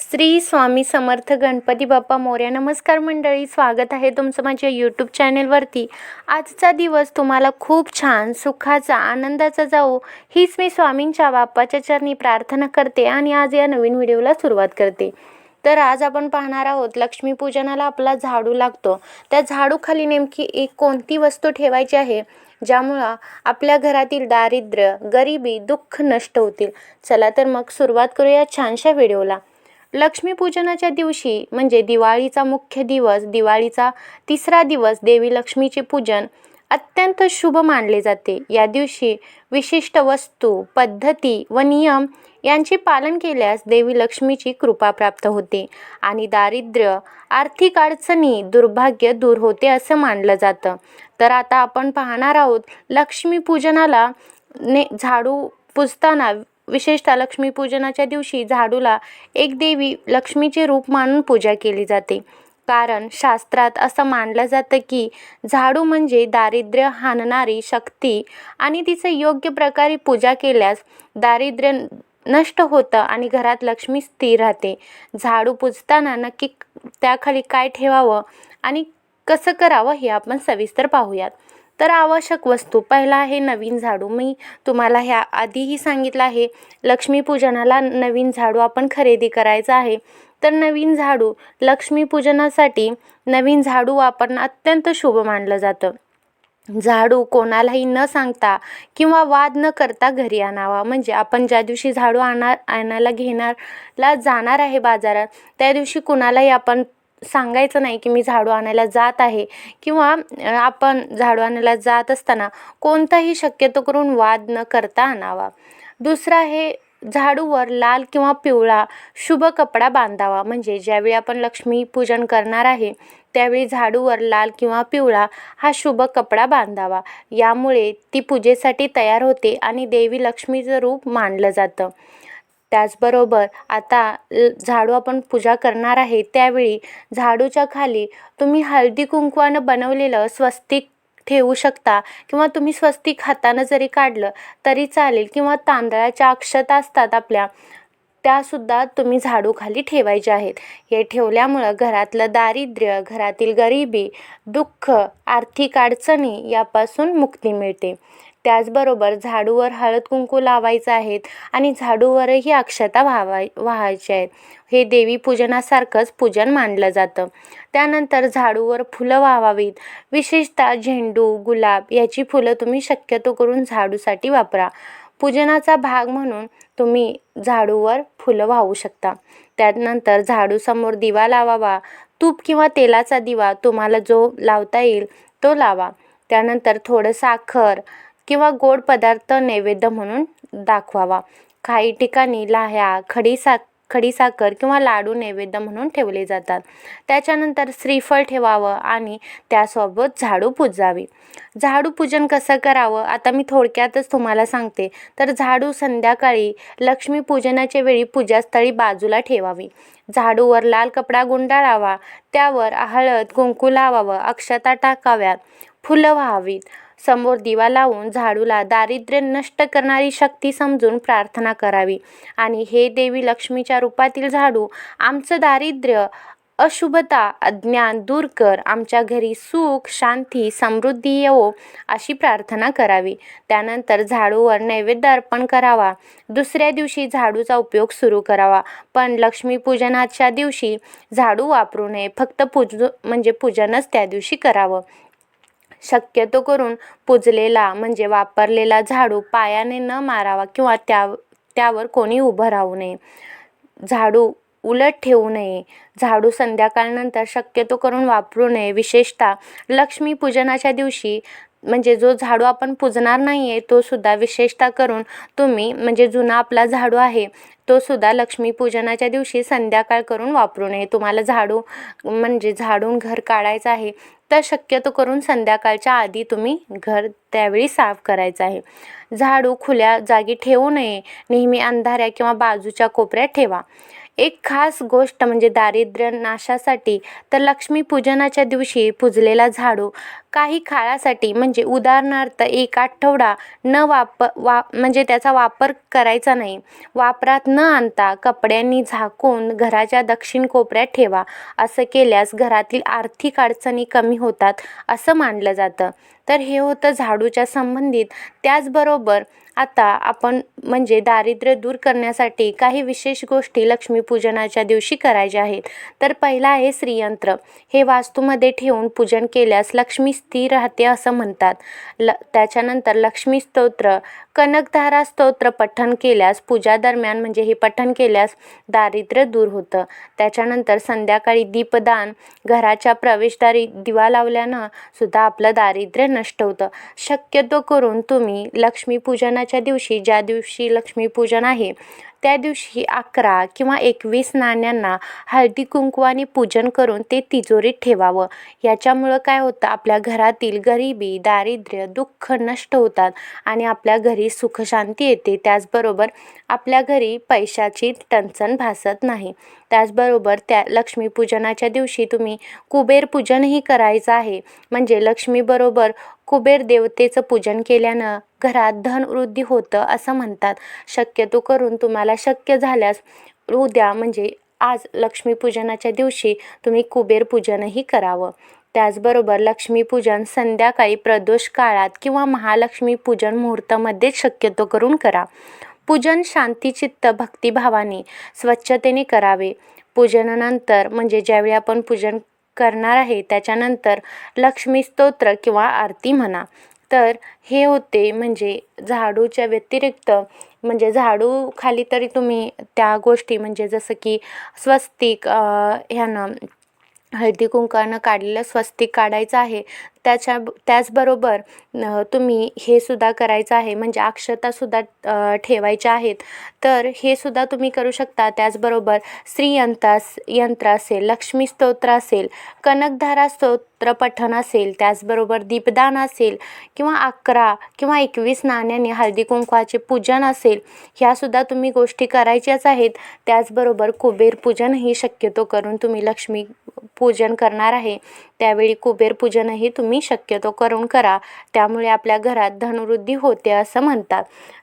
श्री स्वामी समर्थ गणपती बाप्पा मोर्या. नमस्कार मंडळी स्वागत आहे तुमचं माझ्या यूट्यूब चॅनेलवरती आजचा दिवस तुम्हाला खूप छान सुखाचा आनंदाचा जाऊ हीच मी स्वामींच्या बाप्पाच्या चरणी प्रार्थना करते आणि आज या नवीन व्हिडिओला सुरुवात करते. तर आज आपण पाहणार आहोत लक्ष्मीपूजनाला आपला झाडू लागतो. त्या झाडूखाली नेमकी एक कोणती वस्तू ठेवायची आहे ज्यामुळं आपल्या घरातील दारिद्र्य गरिबी दुःख नष्ट होतील. चला तर मग सुरुवात करूया छानशा व्हिडिओला. लक्ष्मीपूजनाच्या दिवशी म्हणजे दिवाळीचा मुख्य दिवस दिवाळीचा तिसरा दिवस देवी लक्ष्मीचे पूजन अत्यंत शुभ मानले जाते. या दिवशी विशिष्ट वस्तू पद्धती व नियम यांचे पालन केल्यास देवी लक्ष्मीची कृपा प्राप्त होते आणि दारिद्र्य आर्थिक अडचणी दुर्भाग्य दूर होते असं मानलं जातं. तर आता आपण पाहणार आहोत लक्ष्मीपूजनाला ने झाडू पुजताना विशेषतः लक्ष्मीपूजनाच्या दिवशी झाडूला एक देवी लक्ष्मीचे रूप मानून पूजा केली जाते. कारण शास्त्रात असं मानलं जातं की झाडू म्हणजे दारिद्र्य हाणणारी शक्ती आणि तिचं योग्य प्रकारे पूजा केल्यास दारिद्र्य नष्ट होतं आणि घरात लक्ष्मी स्थिर राहते. झाडू पुजताना नक्की त्याखाली काय ठेवावं आणि कसं करावं हे आपण सविस्तर पाहूयात. तर आवश्यक वस्तू. पहिला आहे नवीन झाडू. मी तुम्हाला ह्या आधीही सांगितलं आहे लक्ष्मीपूजनाला नवीन झाडू आपण खरेदी करायचा आहे. तर नवीन झाडू लक्ष्मीपूजनासाठी नवीन झाडू वापरणं अत्यंत शुभ मानलं जातं. झाडू कोणालाही न सांगता किंवा वाद न करता घरी आणावा. म्हणजे आपण ज्या दिवशी झाडू आणा आणायला घेणारला जाणार आहे बाजारात त्या दिवशी कुणालाही आपण सांगायचं नाही की मी झाडू आणायला जात आहे किंवा आपण झाडू आणायला जात असताना कोणताही शक्यतो करून वाद न करता आणावा. दुसरं आहे झाडूवर लाल किंवा पिवळा शुभ कपडा बांधावा. म्हणजे ज्यावेळी आपण लक्ष्मी पूजन करणार आहे त्यावेळी झाडूवर लाल किंवा पिवळा हा शुभ कपडा बांधावा. यामुळे ती पूजेसाठी तयार होते आणि देवी लक्ष्मीचं रूप मानलं जातं. त्याचबरोबर आता झाडू आपण पूजा करणार आहे त्यावेळी झाडूच्या खाली तुम्ही हळदी कुंकवानं बनवलेलं स्वस्तिक ठेवू शकता किंवा तुम्ही स्वस्तिक हातानं जरी काढलं तरी चालेल किंवा तांदळाच्या अक्षता असतात आपल्या त्यासुद्धा तुम्ही झाडूखाली ठेवायच्या आहेत. हे ठेवल्यामुळं घरातलं दारिद्र्य घरातील गरिबी दुःख आर्थिक अडचणी यापासून मुक्ती मिळते. त्याचबरोबर झाडूवर हळद कुंकू लावायचं आहेत आणि झाडूवरही अक्षता व्हावाय व्हायच्या आहेत. हे देवी पूजनासारखंच पूजन मानलं जातं. त्यानंतर झाडूवर फुलं व्हावावीत विशेषतः झेंडू गुलाब याची फुलं तुम्ही शक्यतो करून झाडूसाठी वापरा. पूजनाचा भाग म्हणून तुम्ही झाडूवर फुलं वाहू शकता. त्यानंतर झाडूसमोर दिवा लावावा. तूप किंवा तेलाचा दिवा तुम्हाला जो लावता येईल तो लावा. त्यानंतर थोडं साखर किंवा गोड पदार्थ नैवेद्य म्हणून दाखवावा. काही ठिकाणी लाह्या खडीसा खडीसाखर किंवा लाडू नैवेद्य म्हणून ठेवले जातात. त्याच्यानंतर श्रीफळ ठेवावं आणि त्यासोबत झाडू पूजावी. झाडू पूजन कसं करावं? आता मी थोडक्यातच तुम्हाला सांगते. तर झाडू संध्याकाळी लक्ष्मी पूजनाच्या वेळी पूजास्थळी बाजूला ठेवावी. झाडूवर लाल कपडा गुंडाळावा. त्यावर हळद कुंकू लावावं. अक्षता टाकाव्यात. फुलं व्हावीत. समोर दिवा लावून झाडूला दारिद्र्य नष्ट करणारी शक्ती समजून प्रार्थना करावी. आणि हे देवी लक्ष्मीच्या रूपातील झाडू आमचं दारिद्र्य अशुभता अज्ञान दूर कर आमच्या घरी सुख शांती समृद्धी येवो अशी प्रार्थना करावी. त्यानंतर झाडूवर नैवेद्य अर्पण करावा. दुसऱ्या दिवशी झाडूचा उपयोग सुरू करावा. पण लक्ष्मीपूजनाच्या दिवशी झाडू वापरू नये. फक्त पूज म्हणजे पूजनच त्या दिवशी करावं. शक्यतो करून पुजलेला म्हणजे वापरलेला झाडू पायाने न मारावा किंवा त्या त्यावर कोणी उभं राहू नये. झाडू उलट ठेवू नये. झाडू संध्याकाळनंतर शक्यतो करून वापरू नये. विशेषतः लक्ष्मीपूजनाच्या दिवशी म्हणजे जो झाडू आपण पुजणार नाही आहे तो सुद्धा विशेषतः करून तुम्ही म्हणजे जुना आपला झाडू आहे तो सुद्धा लक्ष्मीपूजनाच्या दिवशी संध्याकाळ करून वापरू नये. तुम्हाला झाडू म्हणजे झाडून घर काढायचं आहे तर शक्यतो करून संध्याकाळच्या आधी तुम्ही घर त्यावेळी साफ करायचं आहे. झाडू खुल्या जागी ठेवू नये नेहमी अंधाऱ्या किंवा बाजूच्या कोपऱ्यात ठेवा. एक खास गोष्ट म्हणजे दारिद्र्य नाशासाठी तर लक्ष्मीपूजनाच्या दिवशी पुजलेला झाडू काही काळासाठी म्हणजे उदाहरणार्थ एक आठवडा न वाप वा म्हणजे त्याचा वापर करायचा नाही. वापरात न आणता कपड्यांनी झाकून घराच्या दक्षिण कोपऱ्यात ठेवा. असं केल्यास घरातील आर्थिक अडचणी कमी होतात असं मानलं जातं. तर हे होतं झाडूच्या संबंधित. त्याचबरोबर आता आपण म्हणजे दारिद्र्य दूर करण्यासाठी काही विशेष गोष्टी लक्ष्मीपूजनाच्या दिवशी करायच्या आहेत. तर पहिला आहे श्रीयंत्र. हे वास्तूमध्ये ठेवून पूजन केल्यास लक्ष्मी स्थिर राहते असं म्हणतात. ल त्याच्यानंतर लक्ष्मी स्तोत्र कनकधारा स्तोत्र पठण केल्यास पूजा दरम्यान म्हणजे हे पठण केल्यास दारिद्र्य दूर होतं. त्याच्यानंतर संध्याकाळी दीपदान घराच्या प्रवेशदारी दिवा लावल्यानं सुद्धा आपलं दारिद्र्य नष्ट होतं. शक्यतो करून तुम्ही लक्ष्मीपूजनाच्या दिवशी ज्या दिवशी लक्ष्मीपूजन आहे त्या दिवशी अकरा किंवा एकवीस नाण्यांना हळदी कुंकवाने पूजन करून ते तिजोरीत ठेवावं. याच्यामुळं काय होतं आपल्या घरातील गरिबी दारिद्र्य दुःख नष्ट होतात आणि आपल्या घरी सुखशांती येते. त्याचबरोबर आपल्या घरी पैशाची टंचन भासत नाही. त्याचबरोबर त्या लक्ष्मीपूजनाच्या दिवशी तुम्ही कुबेर पूजनही करायचं आहे. म्हणजे लक्ष्मीबरोबर कुबेर देवतेचं पूजन केल्यानं घरात धनवृद्धी होतं असं म्हणतात. शक्यतो करून तुम्हाला शक्य झाल्यास उद्या म्हणजे आज लक्ष्मीपूजनाच्या दिवशी तुम्ही कुबेर पूजनही करावं. त्याचबरोबर लक्ष्मीपूजन संध्याकाळी प्रदोष काळात किंवा महालक्ष्मी पूजन मुहूर्तामध्ये शक्यतो करून करा. पूजन शांतीचित्त भक्तिभावाने स्वच्छतेने करावे. पूजनानंतर म्हणजे ज्यावेळी आपण पूजन करणार आहे. त्याच्यानंतर लक्ष्मी स्तोत्र किंवा आरती म्हणा. तर हे होते म्हणजे झाडूच्या व्यतिरिक्त म्हणजे झाडू खाली तरी तुम्ही त्या गोष्टी म्हणजे जसं की स्वस्तिक ह्यानं हळदी कुंकानं काढलेलं स्वस्तिक काढायचं आहे. त्याच्या त्याचबरोबर तुम्ही हे सुद्धा करायचं आहे म्हणजे अक्षतासुद्धा ठेवायच्या आहेत. तर हे सुद्धा तुम्ही करू शकता. त्याचबरोबर श्रीयंत्र यंत्र असेल लक्ष्मी स्तोत्र असेल कनकधारा स्तोत्र पठण असेल त्याचबरोबर दीपदान असेल किंवा अकरा किंवा एकवीस नाण्याने हळदी कुंकवाचे पूजन असेल ह्यासुद्धा तुम्ही गोष्टी करायच्याच आहेत. त्याचबरोबर कुबेर पूजनही शक्यतो करून तुम्ही लक्ष्मी पूजन करणार आहे. त्यावेळी कुबेर पूजनही तुम्ही शक्यतो करून करा. त्यामुळे आपल्या घरात धनवृद्धी होते असं म्हणतात.